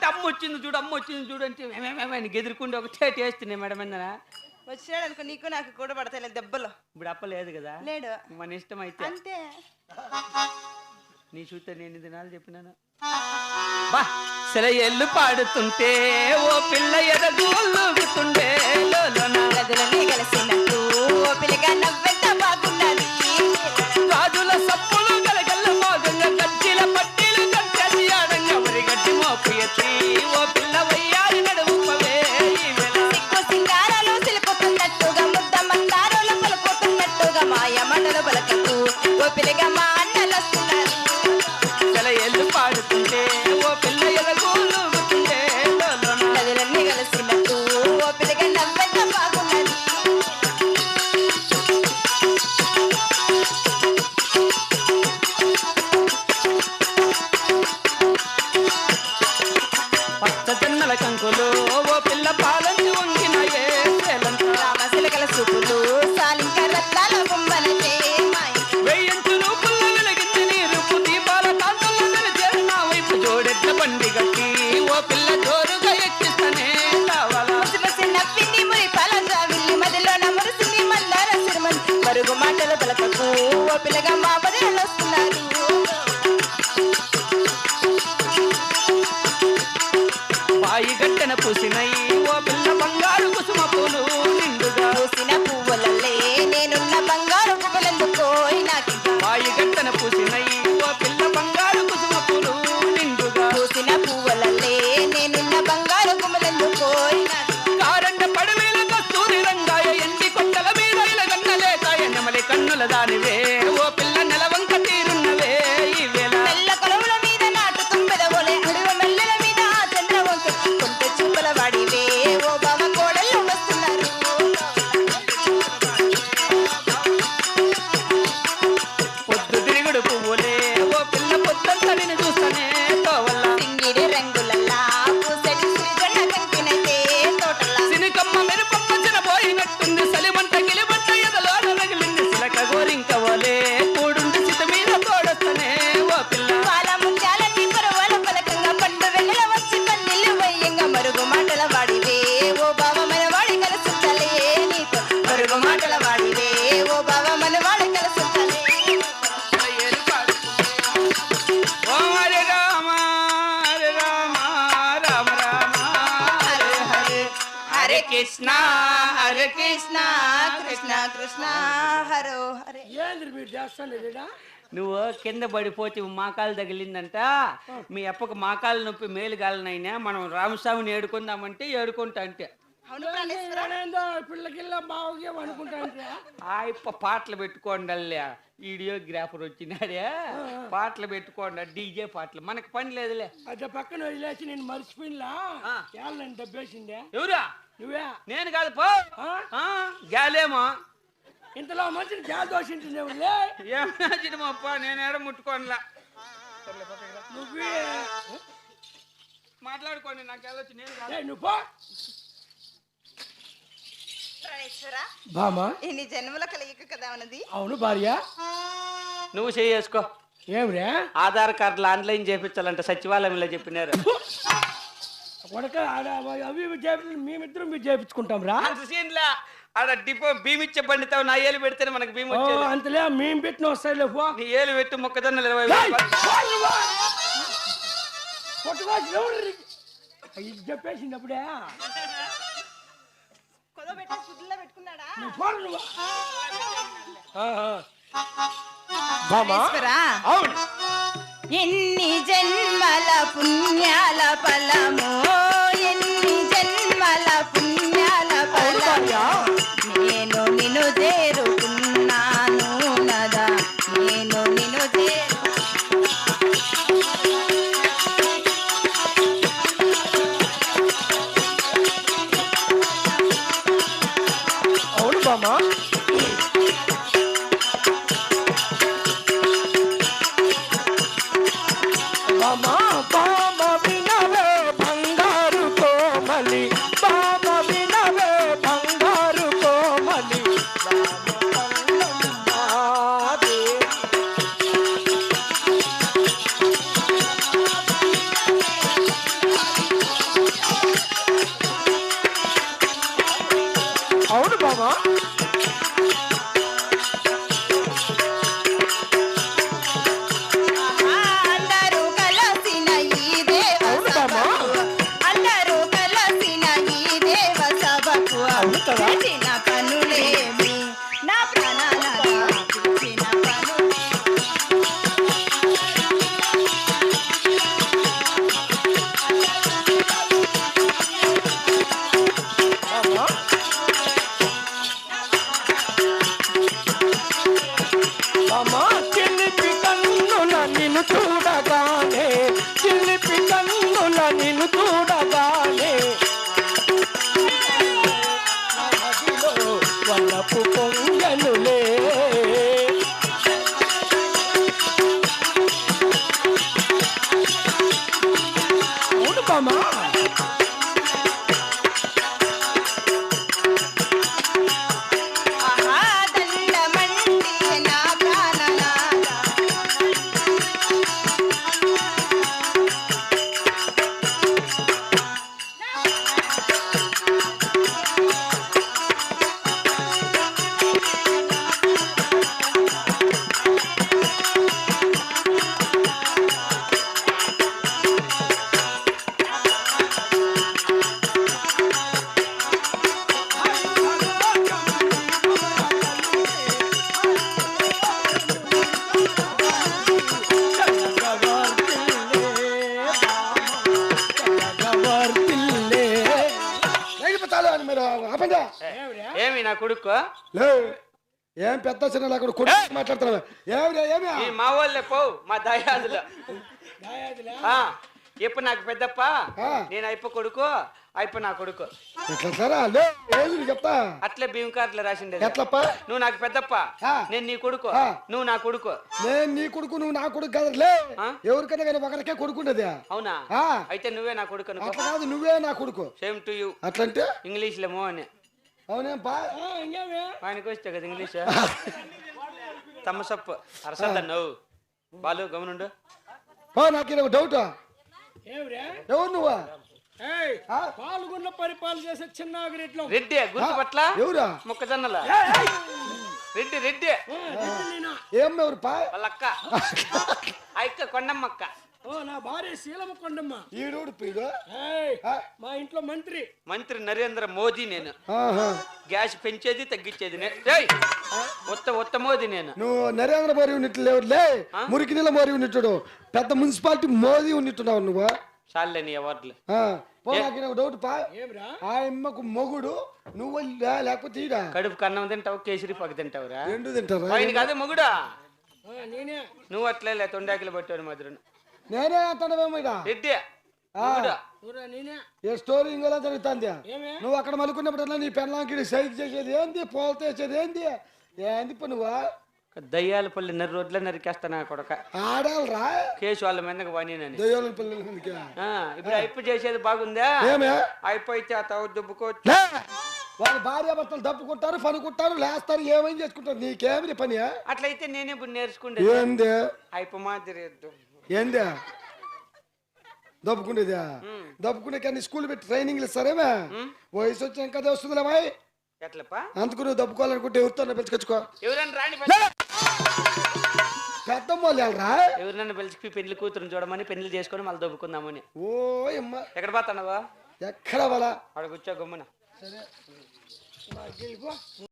అంటే అమ్మ వచ్చింది చూడు అమ్మ వచ్చింది చూడు అంటే మేమేమని గెదురుకుంటే ఒకటే టేస్తున్నాయి మేడం ఏందనా వచ్చినాడు అనుకో నీకు నాకు కూడా పడతాయి దెబ్బలు. ఇప్పుడు అప్ప లేదు కదా? లేడు. మన ఇష్టం అయితే. అంతే. నీ చూస్తే నేను దినాలు చెప్పినాను. బా సెలయేళ్ళు పాడుతుంటే ఓ పిల్ల ఎదగూలుగుతుండే లోలోన నదులన్నీ కలిసినట్టు ఓ పిల్లగా నవ్వెంత బాగున్నది ఓ పిల్లగా ఓ పిల్లగా మా వస్తున్నారు బాయి గట్టెన పూసినై కృష్ణ కృష్ణ కృష్ణ హరో హరే. ఏంది మీరు చేస్తాను నువ్వు కింద పడిపోతే మాకాలు తగిలిందంట. మీ అప్పకు మాకాలు నొప్పి మేలు కాలనైనా మనం రామస్వామిని ఏడుకుందామంటే ఏడుకుంటా అంటే అవును ప్రాణేశ్వర. నేనేందో పిల్లకిల్ల బాగా అనుకుంటాను ఆ ఇప్ప పాటలు పెట్టుకోండి అల్లే. వీడియోగ్రాఫర్ వచ్చినాడే. పాటలు పెట్టుకోండి డీజే పాటలు. మనకు పని లేదులే. అదే పక్కన వదిలేసి నేను దెబ్బేసిందే? ఎవరా? నువ్వే? నేను కాదు పో. ఆ? ఆ, గాలేమో ఇంతలో మంచిని గ్యాస్ దోషించింది ఎవరులే ఏమప్ప నేను ఏడ ముట్టుకోనులా. నువ్వే. మాట్లాడుకోండి నాకు వెళ్ళొచ్చు నేను నువ్వు బామా ఇన్ని జన్మల కలయిక కదా ఉన్నది అవును భార్య. నువ్వు చేసుకో ఏమిరే ఆధార్ కార్డులు ఆన్లైన్ చేపించాలంట సచివాలయంలో చెప్పినారు. అవి చేపి మేమిద్దరం మీరు చేపించుకుంటాం రా. అంత సీన్లా? ఆడ డిపో భీమ్ ఇచ్చే బండితావు నా ఏలు పెడితేనే మనకు భీమ్ ఓ, వచ్చేది. అంతలే మేము పెట్టిన నీ ఏలు పెట్టు మొక్కజొన్నలు ఇరవై ఇది చెప్పేసింది అప్పుడే. ఎన్ని జన్మల పుణ్యాల ఫలము అవును బామ్మ ఆపండి ఏమి నా కొడుకు? లే ఏం పెద్ద చిన్న అక్కడ కొడుకు మాట్లాడుతున్నావు? ఏమి ఏమి? ఈ మా వాళ్ళే పో మా దయాదులు. ఆ, ఇప్పుడు నాకు పెద్దప్ప. నేను అయిపో కొడుకు అయిపో నా కొడుకు. ఏది చెప్తా? అట్లే భీమ్ కార్డులో రాసిండేది. ఎట్లప్ప? నువ్వు నాకు పెద్దప్ప. నేను నీ కొడుకు. నువ్వు నా కొడుకు. నేను నీ కొడుకు నువ్వు నా కొడుకు కదా. లే ఆ? ఎవరికైనా కానీ ఒకరికే కొడుకుండేది అవునా. అయితే నువ్వే నా కొడుకు అనుకో. అట్లా కాదు నువ్వే నా కొడుకు. సేమ్ టు యూ అట్లంటే? ఇంగ్లీష్లో మో అని అవునేం బా. ఇంకేమే? ఆయనకు వస్తే కదా ఇంగ్లీష్. తమ్మసప్పు అరసద్ద నవ్వు బాలు గమనుండు? బా నాకు డౌట్ ఏమిరా? ఎవరు నువ్వా? పాల్గొన్న పరిపాలన చేసే చిన్నాగిరిట్లో రెడ్డి గుర్తుపట్ల ఎవరా? మొక్కజొన్నల. రెడ్డి రెడ్డి. ఏం ఎవరు పా వాళ్ళ అక్క ఆ అక్క కొండమ్మక్క. ఓ నా భార్య శీలమ్మ కొండమ్మ. పీడు? మా ఇంట్లో మంత్రి. మంత్రి నరేంద్ర మోదీ నేను. గ్యాస్ పెంచేది తగ్గించేది నేను. ఏయ్! ఉత్త ఉత్త మోదీ నేను. నువ్వు నరేంద్ర మోదీ ఉన్నట్లు లేవు లే. ఆ? మురికి నీళ్ళ మోరీ ఉన్నట్టుడు. పెద్ద మున్సిపాలిటీ మోదీ ఉన్నట్టున్నావు నువ్వు. చాలే నీ అవార్డులు. డౌట్ పా. ఏమిరా? ఆ అమ్మకు మొగుడు నువ్వు లేకపోతే ఈడా? కడుపు అన్నం తింటావు కేసరి పక్క తింటావురా? రెండు తింటారా? ఆయన కాదు మొగుడా? నేనే. నువ్వు అట్లే లే తొండాకిలు పట్టాడు మధురను. నేనే రెడ్డి ఏ స్టోరీ ఇంకోలా జరుగుతుంది? ఏమే? నువ్వు అక్కడ మలుకున్నప్పుడల్లా నీ పెళ్ళాంకి సైక్ చేసేది ఏంది? పోల్ తెచ్చేది ఏంది? ఏంది పో నువ్వు? దయ్యాల పల్లి నరి రోడ్ల నరికేస్తా నా కొడక. ఆడాలరా? కేసు వాళ్ళ మీదకి వాణినని దయ్యాల పిల్లల మీదకి. ఆ, ఇప్పుడు అయిపు చేసేది బాగుందా? ఏమే? అయిపోయితే ఆ తవ్వు దుబ్బుకోవచ్చు! వాళ్ళు భార్య భర్తలు తప్పుకుంటారు పనుకుంటారు లేస్తారు ఏమేం చేసుకుంటారు? నీకేమి పని అట్లయితే నేనే ఇప్పుడు నేర్చుకుంటే ఏంది? అయిపో మాదిరి ఏంది? దప్పుకుండేది దప్పుకునే కానీ స్కూల్ పెట్టి ట్రైనింగ్లు ఇస్తారేమే? వయసు వచ్చాక కదా వస్తుందిలే బాయ్ ఎట్లప్పా? అందుకు నువ్వు దప్పుకోవాలనుకుంటే ఎవరితో పిలుచుకొచ్చుకో. ఎవరన్నా రాని పెద్దమ్మ వాళ్ళు వెళ్ళరా ఎవరినన్నా పిలిచి పెళ్ళి కూతురుని చూడమని పెళ్ళి చేసుకొని మళ్ళీ దొబ్బుకుందామని. ఓ అమ్మ. ఎక్కడ పోతున్నావా? ఎక్కడ వాళ్ళ అక్కడ కూర్చో గమ్మున.